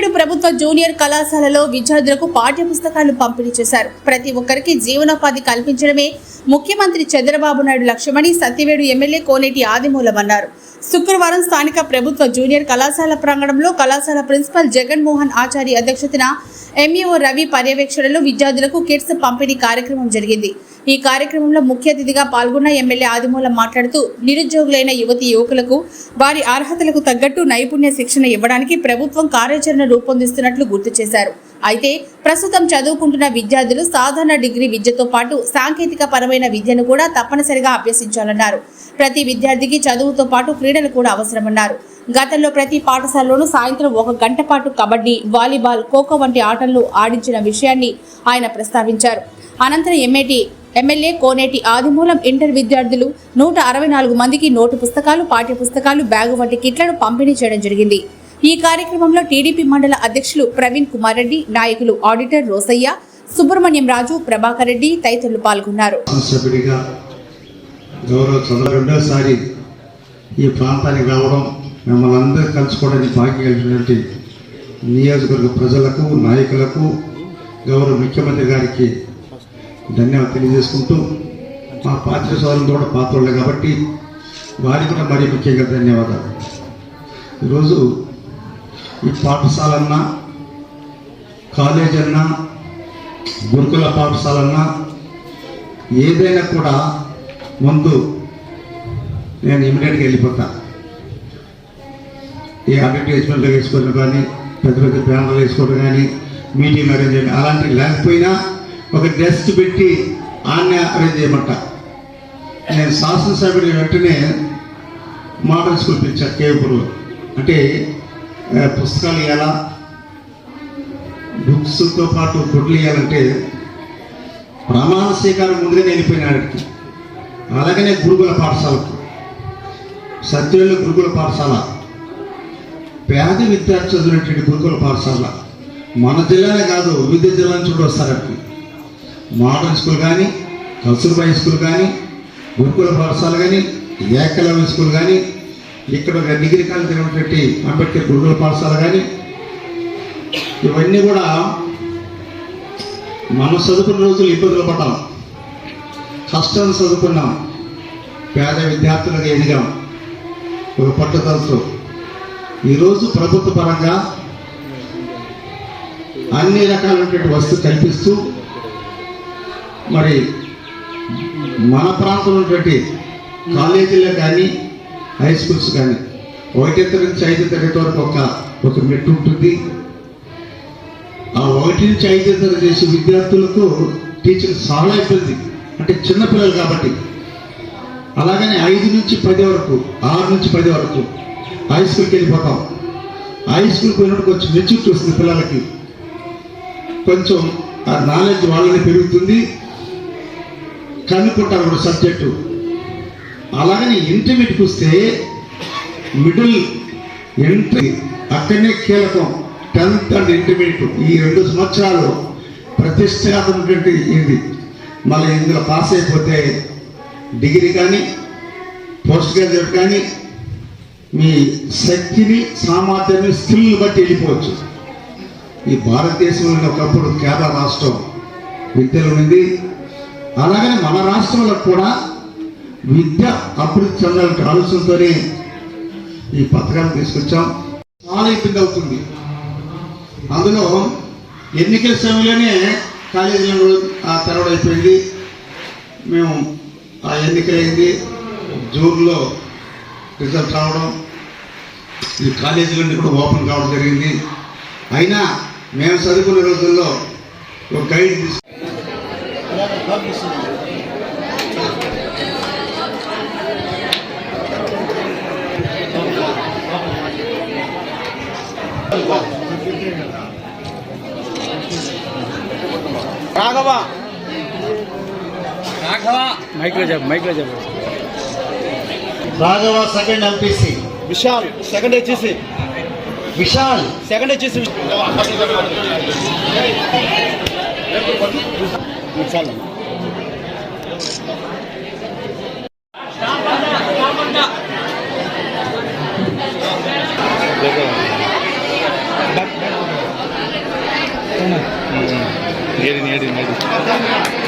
సత్యవేడు ప్రభుత్వ జూనియర్ కళాశాలలో విద్యార్థులకు పాఠ్య పుస్తకాలు పంపిణీ చేశారు. ప్రతి ఒక్కరికి జీవనోపాధి కల్పించడమే ముఖ్యమంత్రి చంద్రబాబు నాయుడు లక్ష్యమని సత్యవేడు ఎమ్మెల్యే కోనేటి ఆదిమూలం అన్నారు. శుక్రవారం స్థానిక ప్రభుత్వ జూనియర్ కళాశాల ప్రాంగణంలో కళాశాల ప్రిన్సిపల్ జగన్మోహన్ ఆచారి అధ్యక్షతన ఎంఈఓ రవి పర్యవేక్షణలో విద్యార్థులకు కిట్స్ పంపిణీ కార్యక్రమం జరిగింది. ఈ కార్యక్రమంలో ముఖ్య అతిథిగా పాల్గొన్న ఎమ్మెల్యే ఆదిమూలం మాట్లాడుతూ నిరుద్యోగులైన యువతి యువకులకు వారి అర్హతలకు తగ్గట్టు నైపుణ్య శిక్షణ ఇవ్వడానికి ప్రభుత్వం కార్యాచరణ రూపొందిస్తున్నట్లు గుర్తు చేశారు. అయితే ప్రస్తుతం చదువుకుంటున్న విద్యార్థులు సాధారణ డిగ్రీ విద్యతో పాటు సాంకేతిక పరమైన విద్యను కూడా తప్పనిసరిగా అభ్యసించాలన్నారు. ప్రతి విద్యార్థికి చదువుతో పాటు క్రీడలు కూడా అవసరమన్నారు. గతంలో ప్రతి పాఠశాలలోనూ సాయంత్రం ఒక గంట పాటు కబడ్డీ వాలీబాల్ ఖోఖో వంటి ఆటలు ఆడించిన విషయాన్ని ఆయన ప్రస్తావించారు. అనంతరం ఎమ్మెటి ఎమ్మెల్యే కోనేటి ఆదిమూలం ఇంటర్ విద్యార్థులు నూట అరవై నాలుగు మందికి నోటు పుస్తకాలు పాఠ్య పుస్తకాలు బ్యాగు వంటి కిట్లను పంపిణీ చేయడం జరిగింది. ఈ కార్యక్రమంలో టీడీపీ మండల అధ్యక్షులు ప్రవీణ్ కుమార్ రెడ్డి నాయకులు ఆడిటర్ రోసయ్య సుబ్రహ్మణ్యం రాజు ప్రభాకర్ రెడ్డి తదితరులు పాల్గొన్నారు. ఈ ప్రాంతానికి రావడం మిమ్మల్ని అందరూ కలుసుకోవడానికి భాగ్యం కలిగినటువంటి నియోజకవర్గ ప్రజలకు నాయకులకు గౌరవ ముఖ్యమంత్రి గారికి ధన్యవాదాలు తెలియజేసుకుంటూ మా పాత్ర సోదరులు కూడా పాత్రలే కాబట్టి వారికి కూడా మరీ ముఖ్యంగా ధన్యవాదాలు. ఈరోజు ఈ పాఠశాలన్నా కాలేజ్ అన్నా గురుకుల పాఠశాలన్నా ఏదైనా కూడా ముందు నేను ఇమీడియట్గా వెళ్ళిపోతా. ఏ అడ్వర్టైజ్మెంట్లు వేసుకోవడం కానీ పెద్ద పెద్ద బ్యానర్లు వేసుకోవడం కానీ మీటింగ్ అరేంజ్ చేయడం అలాంటివి లేకపోయినా ఒక డెస్క్ పెట్టి ఆన్నే అరేంజ్ చేయమంట. నేను శాసనసభ్యుడి వెంటనే మోడల్ స్కూల్ పిలిచాను కేవపూర్లో అంటే పుస్తకాలు ఇవ్వాలా బుక్స్తో పాటు గుడ్లు ఇవ్వాలంటే ప్రమాణ స్వీకారం ముందుగా వెళ్ళిపోయినాడికి అలాగనే గురుకుల పాఠశాలకు. సత్యుల గురుకుల పాఠశాల. పేద విద్యార్థి చదివినటువంటి గురుకుల పాఠశాల. మన జిల్లానే కాదు వివిధ జిల్లా నుంచి కూడా వస్తారు మోడల్ స్కూల్ కానీ కస్తూర్బాయి స్కూల్ కానీ గురుకుల పాఠశాల కానీ ఏకలవ్య స్కూల్ కానీ ఇక్కడ ఒక డిగ్రీ కాలేజ్ ఉన్నటువంటి అంబేద్కర్ గురుకుల పాఠశాల కానీ ఇవన్నీ కూడా మనం చదువుకున్న రోజులు ఇబ్బందులు పడ్డాం. కష్టం చదువుకున్నాం. పేద విద్యార్థులుగా ఎదిగాం. ఒక పట్టుదలతో. ఈరోజు ప్రభుత్వ పరంగా అన్ని రకాలైనటువంటి వస్తువు కల్పిస్తూ మరి మన ప్రాంతంలో ఉన్నటువంటి కాలేజీలో కానీ హై స్కూల్స్ కానీ ఒకటి నుంచి ఐదు తరగతి వరకు ఒక ఒక మెట్టు ఉంటుంది. ఆ ఒకటి నుంచి ఐదు తరగతి చేసే విద్యార్థులకు టీచర్ చాలా ఇబ్బంది. అంటే చిన్నపిల్లలు కాబట్టి. అలాగనే ఐదు నుంచి పది వరకు ఆరు నుంచి పది వరకు హై స్కూల్కి వెళ్ళిపోతాం. హై స్కూల్ పోయినప్పుడు కొంచెం మెచ్యూరిటీ వస్తుంది పిల్లలకి. కొంచెం ఆ నాలెడ్జ్ వాళ్ళని పెరుగుతుంది. కనుక్కుంటారు కూడా సబ్జెక్టు. అలాగని ఇంటర్మీడియట్కి వస్తే మిడిల్ ఎంట్రీ అక్కడనే కీలకం. టెన్త్ అండ్ ఇంటర్మీడియట్ ఈ రెండు సంవత్సరాలు ప్రతిష్టాత్మకటువంటి ఇది. మళ్ళీ ఇందులో పాస్ అయిపోతే డిగ్రీ కానీ పోస్ట్ గ్రాడ్యుయేట్ కానీ మీ శక్తిని సామర్థ్యాన్ని స్కిల్ని బట్టి వెళ్ళిపోవచ్చు. ఈ భారతదేశంలో ఒకప్పుడు కేరళ రాష్ట్రం విద్యలో ఉంది. అలాగనే మన రాష్ట్రంలో కూడా విద్య అభివృద్ధి చెందాలని ఆలోచనతోనే ఈ పథకాన్ని తీసుకొచ్చాం. చాలా ఇబ్బంది అవుతుంది. అందులో ఎన్నికల సమయంలోనే కాలేజీలో ఆ తెరవడం అయిపోయింది. మేము ఆ ఎన్నికలైంది. జూన్లో రిజల్ట్ రావడం. ఈ కాలేజీలన్నీ కూడా ఓపెన్ కావడం జరిగింది. అయినా మేము చదువుకునే రోజుల్లో ఒక గైడ్ తీసుకు రాఘవ. రాఘవ. మైక్లో చెప్పు మైక్లో చెప్పు. Raghava second M P C Vishal second వచ్చేసి విశాల్. సెకండ్ వచ్చేసి నిమిషాలు ఏడి ఏడి ఏడి